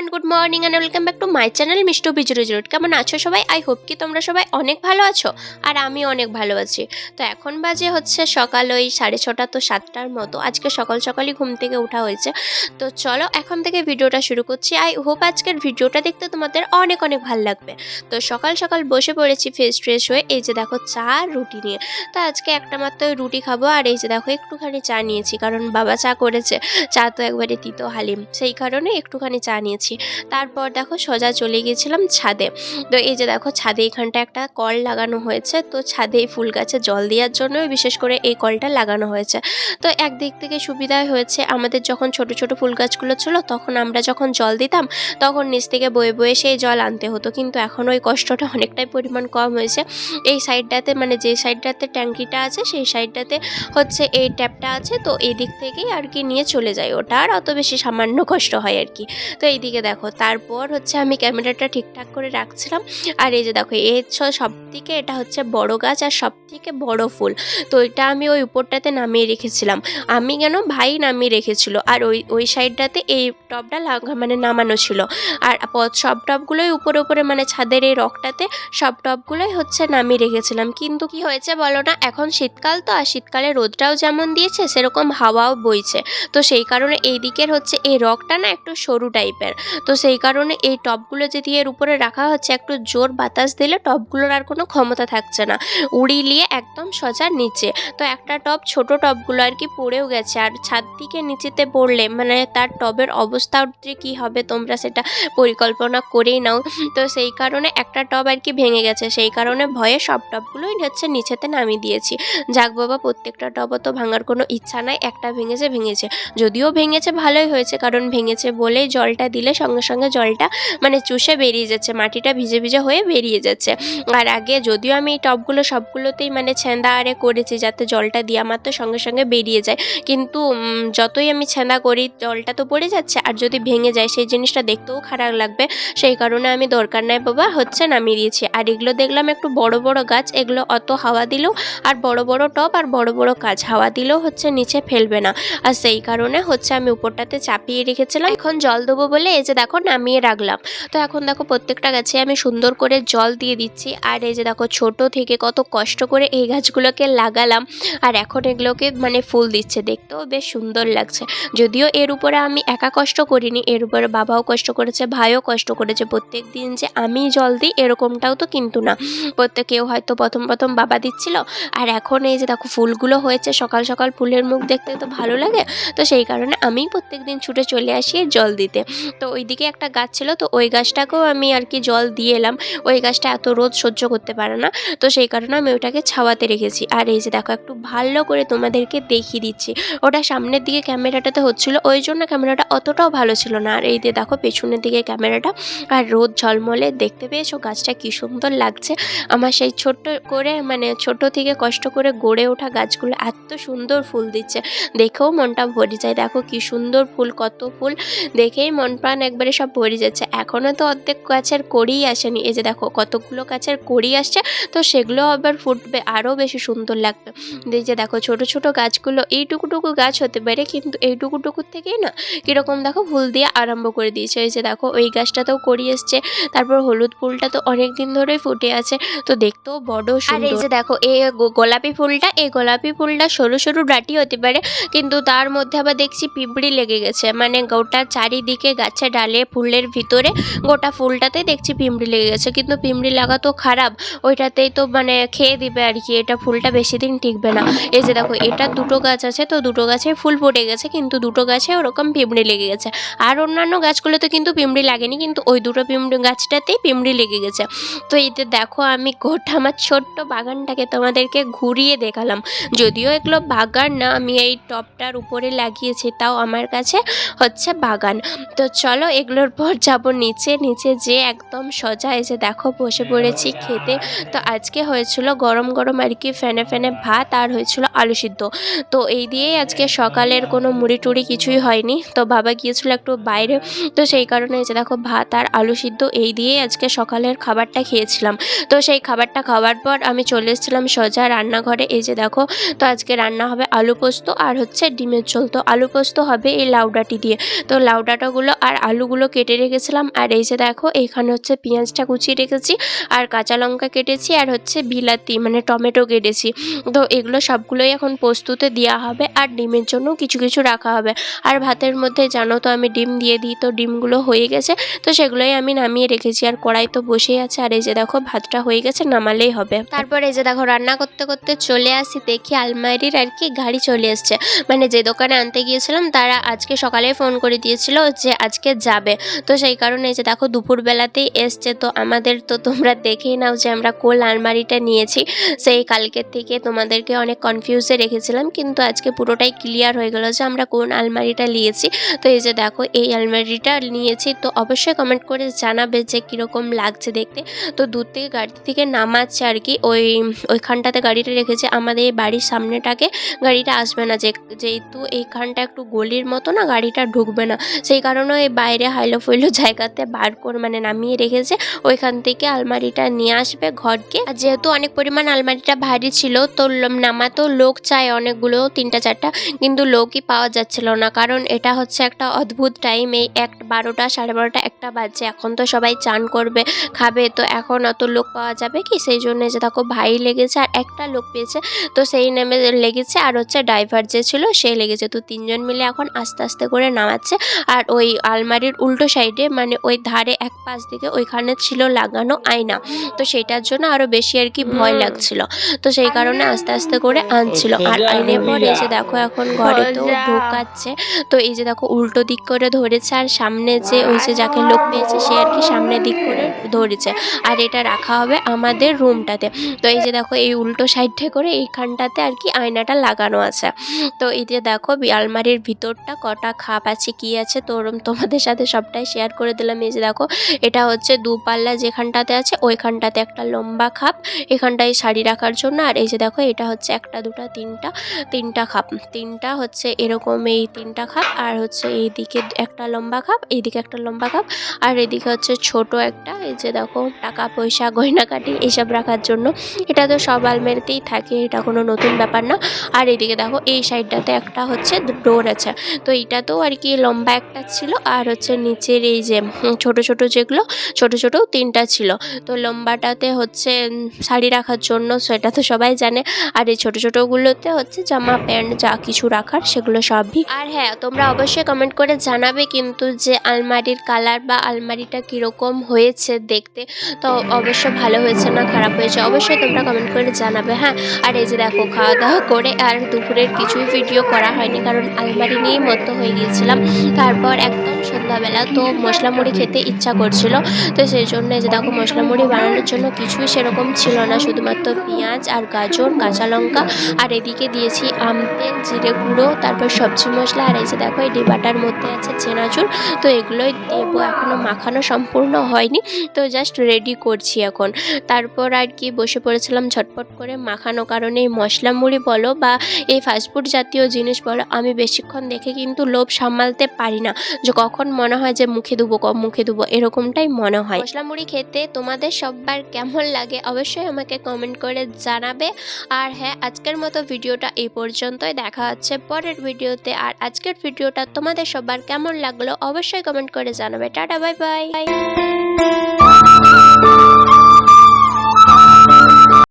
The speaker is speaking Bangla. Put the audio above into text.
Everyone good morning and welcome back to my channel Mishtu বিজুরি জুরুট কেমন আছো সবাই? আই হোপ কি তোমরা সবাই অনেক ভালো আছো আর আমি অনেক ভালো আছি। তো এখন বাজে হচ্ছে সকাল ওই সাড়ে ছটা তো সাতটার মতো। আজকে সকাল সকালই ঘুম থেকে ওঠা হয়েছে। তো চলো এখন থেকে ভিডিওটা শুরু করছি। আই হোপ আজকের ভিডিওটা দেখতে তোমাদের অনেক অনেক ভালো লাগবে। তো সকাল সকাল বসে পড়েছি ফ্রেশ ট্রেশ হয়ে। এই যে দেখো চা রুটি নিয়ে। তো আজকে একটা মাত্র রুটি খাব আর এই যে দেখো একটুখানি চা নিয়েছি। কারণ বাবা চা করেছে। চা তো একবারে তিতো হালিম। সেই কারণে একটুখানি চা নিয়েছি। তারপর দেখো সোজা চলে গিয়েছিলাম ছাদে। তো এই যে দেখো ছাদে এখানটা একটা কল লাগানো হয়েছে। তো ছাদে এই ফুল গাছে জল দেওয়ার জন্যই বিশেষ করে এই কলটা লাগানো হয়েছে। তো একদিক থেকে সুবিধাই হয়েছে, আমাদের যখন ছোট ছোট ফুল গাছগুলো ছিল, তখন আমরা যখন জল দিতাম, তখন নিচ থেকে বয়ে বয়ে সেই জল আনতে হতো। কিন্তু এখন ওই কষ্টটা অনেকটাই পরিমাণ কম হয়েছে। এই সাইডটাতে মানে যে সাইডটাতে ট্যাঙ্কিটা আছে, সেই সাইডটাতে হচ্ছে এই ট্যাপটা আছে। তো এই দিক থেকেই আর কি নিয়ে চলে যায় ওটা। আর অত বেশি সামান্য কষ্ট হয় আর কি। তো এইদিকে দেখো, তারপর হচ্ছে আমি ক্যামেরাটা ঠিকঠাক করে রাখছিলাম। আর এই যে দেখো এর সব থেকে এটা হচ্ছে বড় গাছ আর সব থেকে বড় ফুল। তো এটা আমি ওই উপরটাতে নামিয়ে রেখেছিলাম। আমি কেন? ভাই নামিয়ে রেখেছিল। আর ওই ওই সাইডটাতে এই টবটা মানে নামানো ছিল। আর সব টবগুলোই উপরে উপরে মানে ছাদের এই রকটাতে সব টবগুলোই হচ্ছে নামিয়ে রেখেছিলাম। কিন্তু কি হয়েছে বলো না? এখন শীতকাল তো, আর শীতকালে রোদটাও যেমন দিয়েছে, সেরকম হাওয়াও বইছে। তো সেই কারণে এই দিকের হচ্ছে এই রকটা না একটু সরু টাইপের তো সেই কারণে এই টবগুলো যদি এর উপরে রাখা হচ্ছে, একটু জোর বাতাস দিলে টবগুলোর আর কোনো ক্ষমতা থাকছে না। উড়িয়ে একদম সোজা নিচে। তো একটা টব ছোট টবগুলো আর কি পড়েও গেছে। আর ছাদ থেকে নিচেতে পড়লে মানে তার টবের অবস্থা কী হবে তোমরা সেটা পরিকল্পনা করেই নাও। তো সেই কারণে একটা টব আর কি ভেঙে গেছে। সেই কারণে ভয়ে সব টবগুলোই হচ্ছে নিচেতে নামিয়ে দিয়েছি। যাক বাবা, প্রত্যেকটা টবও তো ভাঙার কোনো ইচ্ছা নাই। একটা ভেঙেছে ভেঙেছে। যদিও ভেঙেছে, ভালোই হয়েছে। কারণ ভেঙেছে বলেই জলটা দিলে সঙ্গে সঙ্গে জলটা মানে চুষে বেরিয়ে যাচ্ছে, মাটিটা ভিজে ভিজে হয়ে বেরিয়ে যাচ্ছে। আর আগে যদিও আমি এই টবগুলো সবগুলোতেই মানে ছেঁদা আরে করেছি যাতে জলটা দেওয়া মাত্র সঙ্গে সঙ্গে বেরিয়ে যায়। কিন্তু যতই আমি ছেঁদা করি, জলটা তো পড়ে যাচ্ছে। আর যদি ভেঙে যায়, সেই জিনিসটা দেখতেও খারাপ লাগবে। সেই কারণে আমি দরকার নাই বাবা, হচ্ছে নামিয়ে দিয়েছি। আর এগুলো দেখলাম একটু বড় বড় গাছ, এগুলো অত হাওয়া দিলেও, আর বড় বড় টব আর বড় বড় কাজ। হাওয়া দিলেও হচ্ছে নিচে ফেলবে না। আর সেই কারণে হচ্ছে আমি উপরটাতে চাপিয়ে রেখেছিলাম। এখন জল দেবো বলে এই যে দেখো নামিয়ে রাখলাম। তো এখন দেখো প্রত্যেকটা গাছে আমি সুন্দর করে জল দিয়ে দিচ্ছি। আর এই যে দেখো ছোট থেকে কত কষ্ট করে এই গাছগুলোকে লাগালাম। আর এখন এগুলোকে মানে ফুল দিচ্ছে। দেখতেও বেশ সুন্দর লাগছে। যদিও এর উপরে আমি একা কষ্ট করিনি, এর উপরে বাবাও কষ্ট করেছে, ভাইও কষ্ট করেছে। প্রত্যেক দিন যে আমি জল দিই এরকমটাও তো কিন্তু না। প্রত্যেক কেউ হয়তো প্রথম প্রথম বাবা দিচ্ছিল। আর এখন এই যে দেখো ফুলগুলো হয়েছে, সকাল সকাল ফুলের মুখ দেখতে তো ভালো লাগে। তো সেই কারণে আমি প্রত্যেক দিন ছুটে চলে আসি জল দিতে। তো ওইদিকে একটা গাছ ছিল, তো ওই গাছটাকেও আমি আর কি জল দিয়ে এলাম। ওই গাছটা এত রোদ সহ্য করতে পারে না, তো সেই কারণে আমি ওটাকে ছাওয়াতে রেখেছি। আর এই যে দেখো, একটু ভালো করে তোমাদেরকে দেখিয়ে দিচ্ছি। ওটা সামনের দিকে ক্যামেরাটাতে হচ্ছিল, ওই জন্য ক্যামেরাটা অতটাও ভালো ছিল না। আর এই যে দেখো, পেছনের দিকে ক্যামেরাটা আর রোদ ঝলমলে, দেখতে পেয়েছ গাছটা কি সুন্দর লাগছে। আমার সেই ছোট্ট করে মানে ছোট থেকে কষ্ট করে গড়ে ওঠা গাছগুলো এত সুন্দর ফুল দিচ্ছে। দেখেও মনটা ভরে যায়। দেখো কি সুন্দর ফুল, কত ফুল। দেখেই মন প্রাণ একবারে সব ভরে যাচ্ছে। এখনও তো অর্ধেক গাছের কড়িই আসেনি। এই যে দেখো কতগুলো গাছের কড়ি আসছে তো সেগুলো আবার ফুটবে আরও বেশি সুন্দর লাগবে। এই যে দেখো ছোট ছোট গাছগুলো এইটুকুটুকু গাছ হতে পারে কিন্তু এইটুকুটুকুর থেকেই না কীরকম দেখো ফুল দিয়ে আরম্ভ করে দিয়েছে। এই যে দেখো ওই গাছটাতেও কড়ি এসছে তারপর হলুদ ফুলটা তো অনেক দিন ধরেই ফুটে আছে তো দেখতেও বড় আর এই যে দেখো এই গোলাপি ফুলটা এই গোলাপি ফুলটা সরু সরু ডাটি হতে পারে কিন্তু তার মধ্যে আবার দেখছি পিঁপড়ি লেগে গেছে মানে গোটা চারিদিকে গাছে ডালে ফুলের ভিতরে গোটা ফুলটাতে দেখছি পিমড়ি লেগে গেছে। কিন্তু পিমড়ি লাগা তো খারাপ, ওইটাতেই তো মানে খেয়ে দিবে আর কি, এটা ফুলটা বেশি দিন টিকবে না। এই যে দেখো, এটা দুটো গাছ আছে, তো দুটো গাছে ফুল ফুটে গেছে, কিন্তু দুটো গাছে ওরকম পিঁপড়ি লেগে গেছে। আর অন্যান্য গাছগুলোতে কিন্তু পিমড়ি লাগেনি, কিন্তু ওই দুটো পিমড়ি গাছটাতেই পিমড়ি লেগে গেছে। তো এতে দেখো, আমি গোটা আমার ছোট্ট বাগানটাকে তোমাদেরকে ঘুরিয়ে দেখালাম। যদিও এগুলো বাগান না, আমি এই টপটার উপরে লাগিয়েছি, তাও আমার কাছে হচ্ছে বাগান। তো চলো এগুলোর পর যাব নিচে নিচে যে একদম সোজা এসে দেখো বসে পড়েছি খেতে। তো আজকে হয়েছিল গরম গরম আর কি ফ্যানে ফ্যানে ভাত আর হয়েছিল আলু সিদ্ধ। তো এই দিয়েই আজকে সকালের কোনো মুড়ি টুড়ি কিছুই হয়নি। তো বাবা গিয়েছিল একটু বাইরে, তো সেই কারণে এসে দেখো ভাত আর আলু সিদ্ধ এই দিয়েই আজকে সকালের খাবারটা খেয়েছিলাম। তো সেই খাবারটা খাওয়ার পর আমি চলে এসেছিলাম সোজা রান্নাঘরে। এই যে দেখো, তো আজকে রান্না হবে আলু পোস্ত আর হচ্ছে ডিমের ঝোল। তো আলু পোস্ত হবে এই লাউডাটি দিয়ে। তো লাউডাটাগুলো আর আলুগুলো কেটে রেখেছিলাম। আর এই যে দেখো, এখানে হচ্ছে পেঁয়াজটা কুচিয়ে রেখেছি আর কাঁচা লঙ্কা কেটেছি আর হচ্ছে বিলাতি মানে টমেটো কেটেছি। তো এগুলো সবগুলোই এখন পোস্তুতে দেওয়া হবে আর ডিমের জন্য কিছু কিছু রাখা হবে। আর ভাতের মধ্যে জানো তো আমি ডিম দিয়ে দিই, তো ডিমগুলো হয়ে গেছে। তো সেগুলোই আমি নামিয়ে রেখেছি আর কড়াই তো বসেই আছে। আর এই যে দেখো, ভাতটা হয়ে গেছে, নামালেই হবে। তারপর এই যে দেখো, রান্না করতে করতে চলে আসি, দেখি আলমারির আর কি গাড়ি চলে এসছে। মানে যে দোকানে আনতে গিয়েছিলাম, তারা আজকে সকালে ফোন করে দিয়েছিল যে আজকে যাবে। তো সেই কারণে এই যে দেখো দুপুরবেলাতেই এসছে। তো আমাদের তো তোমরা দেখেই নাও যে আমরা কোল আলমারিটা নিয়েছি। সেই কালকের থেকে তোমাদেরকে অনেক কনফিউজে রেখেছিলাম। কিন্তু আজকে পুরোটাই ক্লিয়ার হয়ে গেল যে আমরা কোন আলমারিটা নিয়েছি। তো এই যে দেখো এই আলমারিটা নিয়েছি। তো অবশ্যই কমেন্ট করে জানাবে যে কীরকম লাগছে দেখতে। তো দূর থেকে গাড়ি থেকে নামাচ্ছে আর কি। ওই, ওইখানটাতে গাড়িটা রেখেছে। আমাদের এই বাড়ির সামনেটাকে গাড়িটা আসবে না। যে, যেহেতু এইখানটা একটু গলির মতো না, গাড়িটা ঢুকবে না। সেই কারণে এই বাইরে হাইলো ফাইলো জায়গাতে বার করে মানে নামিয়ে রেখেছে। ওইখান থেকে আলমারিটা নিয়ে আসবে ঘরকে। আর যেহেতু অনেক পরিমাণ আলমারিটা ভারী ছিল, তো নামাতেও লোক চায় অনেকগুলো, তিনটা, চারটা। কিন্তু লোকই পাওয়া যাচ্ছিল না, কারণ এটা হচ্ছে একটা অদ্ভুত টাইম এই এক বারোটা, সাড়ে বারোটা, একটা বাজছে এখন তো সবাই চান করবে, খাবে, তো এখন অত লোক পাওয়া যাবে কি? সেই জন্য যে দেখো ভাই লেগেছে, আর একটা লোক পেয়েছে, তো সেই নেমে লেগেছে। আর হচ্ছে ড্রাইভার যে ছিল, সে লেগেছে। তো তিনজন মিলে এখন আস্তে আস্তে করে নামাচ্ছে। আর ওই আলমারির উল্টো সাইডে মানে ওই ধারে এক পাশ দিকে ওইখানে ছিল লাগানো আয়না। তো সেটার জন্য আরও বেশি আর কি ভয় লাগছিল। তো সেই কারণে আস্তে আস্তে করে আনছিল। আর আইনে পরে এসে দেখো এখন ঘরে তো ঢোকাচ্ছে। তো এই যে দেখো উল্টো দিক করে ধরেছে আর সামনে যে ওই যে যাকে লোক পেয়েছে সে আর কি সামনে দিক করে ধরেছে। আর এটা রাখা হবে আমাদের রুমটাতে। তো এই যে দেখো এই উল্টো সাইডে করে এইখানটাতে আর কি আয়নাটা লাগানো আছে। তো এই যে দেখো আলমারির ভিতরটা কটা খাপ আছে কি আছে তো ওরম তোমাদের সাথে সবটাই শেয়ার করে দিলাম। এই যে দেখো, এটা হচ্ছে দুপাল্লা যেখানটাতে আছে, ওইখানটাতে একটা লম্বা খাপ, এখানটায় শাড়ি রাখার জন্য। আর এই যে দেখো, এটা হচ্ছে একটা, দুটা, তিনটা তিনটা খাপ। তিনটা হচ্ছে এরকম এই তিনটা খাপ, আর হচ্ছে এইদিকে একটা লম্বা খাপ, এইদিকে একটা লম্বা খাপ, আর এদিকে হচ্ছে ছোট একটা, এই যে দেখো, টাকা পয়সা গয়নাকাটি এইসব রাখার জন্য। এটা তো সব আলমারিতেই থাকে, এটা কোনো নতুন ব্যাপার না। আর এদিকে দেখো, এই সাইডটাতে একটা হচ্ছে ডোর আছে। তো এইটাতেও আর কি লম্বা একটা ছিল, আর হচ্ছে নিচের এই যে ছোট ছোট যেগুলো, ছোট ছোট তিনটা ছিল। তো লম্বাটাতে হচ্ছে শাড়ি রাখার জন্য সেটা তো সবাই জানে। আর এই ছোট ছোটগুলোতে হচ্ছে জামা, প্যান্ট যা কিছু রাখার সেগুলো সবই। আর হ্যাঁ তোমরা অবশ্যই কমেন্ট করে জানাবে কিন্তু যে আলমারির কালার বা আলমারিটা কীরকম হয়েছে দেখতে। তো অবশ্যই ভালো হয়েছে না, খারাপ হয়েছে, অবশ্যই তোমরা কমেন্ট করে জানাবে হ্যাঁ। আর এই যে দেখো, খাওয়া দাওয়া করে আর দুপুরের কিছুই ভিডিও করা হয়নি, কারণ আলমারি নিয়েই মতো হয়ে গিয়েছিলাম। তারপর একদম সন্ধ্যাবেলা তো মশলা মুড়ি খেতে ইচ্ছা করছিল। তো সেই জন্য যে দেখো মশলা মুড়ি বানানোর জন্য কিছুই সেরকম ছিল না। শুধুমাত্র পেঁয়াজ আর গাজর, কাঁচা লঙ্কা আর এদিকে দিয়েছি আম, তেল, জিরে গুঁড়ো, তারপর সবজি মশলা আর এই যে দেখো এই ডিবাটার মধ্যে আছে চেনাচুর। তো এগুলোই দেবো। এখনও মাখানো সম্পূর্ণ হয়নি। তো জাস্ট রেডি করছি এখন। তারপর আর কি বসে পড়েছিলাম ঝটপট করে মাখানো। কারণে এই মশলা মুড়ি বলো বা এই ফাস্টফুড জাতীয় জিনিস বলো, আমি বেশিক্ষণ দেখে কিন্তু লোভ সামালতে পারি না। যে কখন মনে হয় যে মুখে দেবো কম মুখে দেবো এরকমটাই মনে হয়। মশলা মুড়ি খেতে তোমাদের সবার কেমন লাগে অবশ্যই আমাকে কমেন্ট করে জানাবে। আর হ্যাঁ আজকের মতো ভিডিওটা এই পর্যন্তই। দেখা হচ্ছে পরের ভিডিওতে। আর আজকের ভিডিওটা তোমাদের সবার কেমন লাগল অবশ্যই কমেন্ট করে জানাবে। Tata bye bye